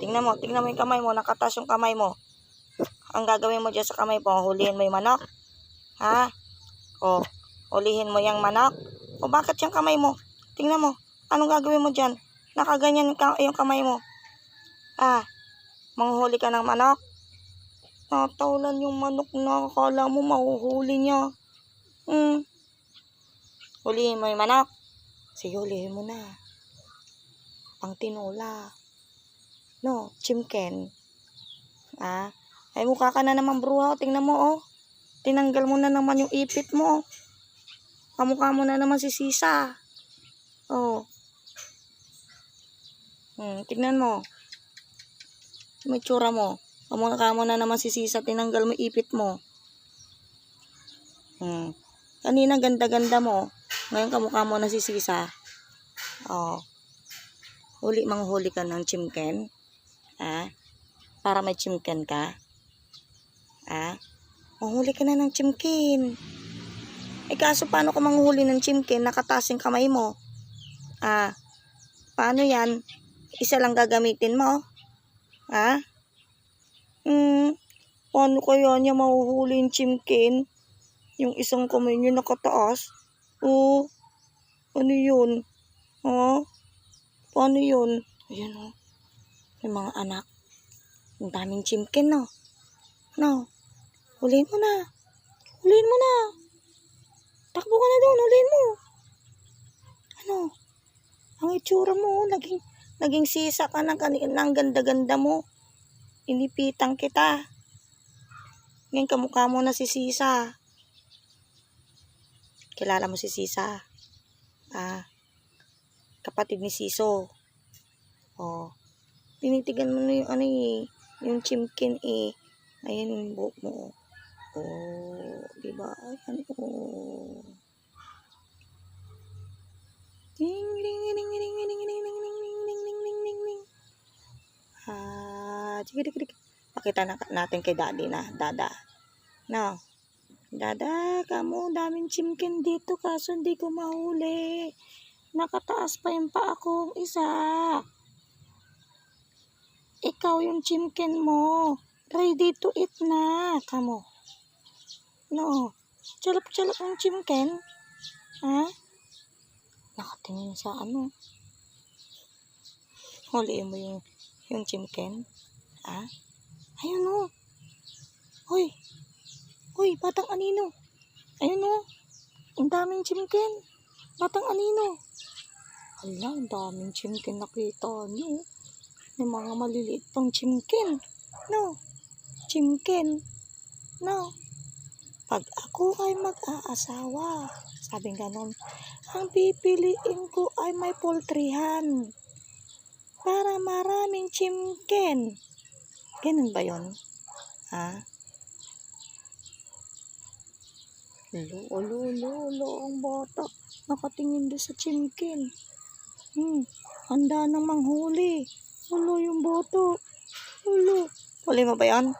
tingnan mo, tingnan mo yung kamay mo, nakatas yung kamay mo. Ang gagawin mo dyan sa kamay mo, hulihin mo yung manok. Ha? O, hulihin mo yung manok. O, bakit yung kamay mo? Tingnan mo, anong gagawin mo dyan? Nakaganyan yung, ka- yung kamay mo. Ah, manghuli ka ng manok? Nataulan yung manok na akala mo mahuhuli niya. Hmm. Hulihin mo yung manok. Sige, hulihin mo na. Pang tinola. No, chimken. Ah, ay mukha ka na naman bruha. Tingnan mo, oh. Tinanggal mo na naman yung ipit mo. Kamukha mo na naman si Sisa. Oh. Hmm, tingnan mo. May tsura mo. Kamukha mo na naman si Sisa. Tinanggal mo ipit mo. Hmm. Kanina ganda-ganda mo. Ngayon kamukha mo na si Sisa. Oh. Huli manghuli ka ng chimken. Ah? Para may chimken ka. Ah? Manghuli ka na ng chimken. Eh kaso paano ka manghuli ng chimken? Nakataas yung kamay mo. Ah? Paano yan? Isa lang gagamitin mo? Ah? Hmm. Paano kaya niya mahuhuli yung chimken? Yung isang kamay niya nakataas? Oo. Ano yun? Ha? Paano yun? Ayan o. May mga anak. Ang daming chimken, no? No. Huliin mo na. Huliin mo na. Takbo ka na doon. Huliin mo. Ano? Ang itsura mo, oh, naging, naging sisa ka ng, ng ganda-ganda mo. Inipitan kita. Ngayon kamukha mo na si Sisa. Kilala mo si Sisa? Ah, kapatid ni Siso. Oh. Tinitigan mo na yung ano eh, yung chimkin eh. Ayan yung buhok mo. oh. Oh, di ba? Ayan oh. Ding ding ding ding ding ding ding ding ding ding ding ding ding ding ding. Ah, sige sige sige. Pakita na natin kay Daddy na, Dada. No. Dada, kamu daming chimkin dito kaso hindi ko mahuli. Nakataas pa yung paa kong isa. Ikaw yung chimkin mo. Ready to eat na. Kamo. No. Chalap-chalap yung chimkin. Ha? Nakatingin sa ano. Huliin mo yung, yung chimkin. Ha? Ayun o. Hoy. Hoy, batang anino. Ayun o. Ang daming chimkin. Batang anino. Hala, ang daming chimkin nakita niyo. Yung mga maliliit pang chimkin. No. Chimkin. No. Pag ako ay mag-aasawa, sabi ganon, ang pipiliin ko ay may poultryhan. Para maraming chimkin. Ganun ba yon? Ha? Lo, lo, lo, lo, ang bata. Nakatingin doon sa chimkin. Hmm, handa nang manghuli. Ulo yung boto. Ulo. Huli mo ba yan?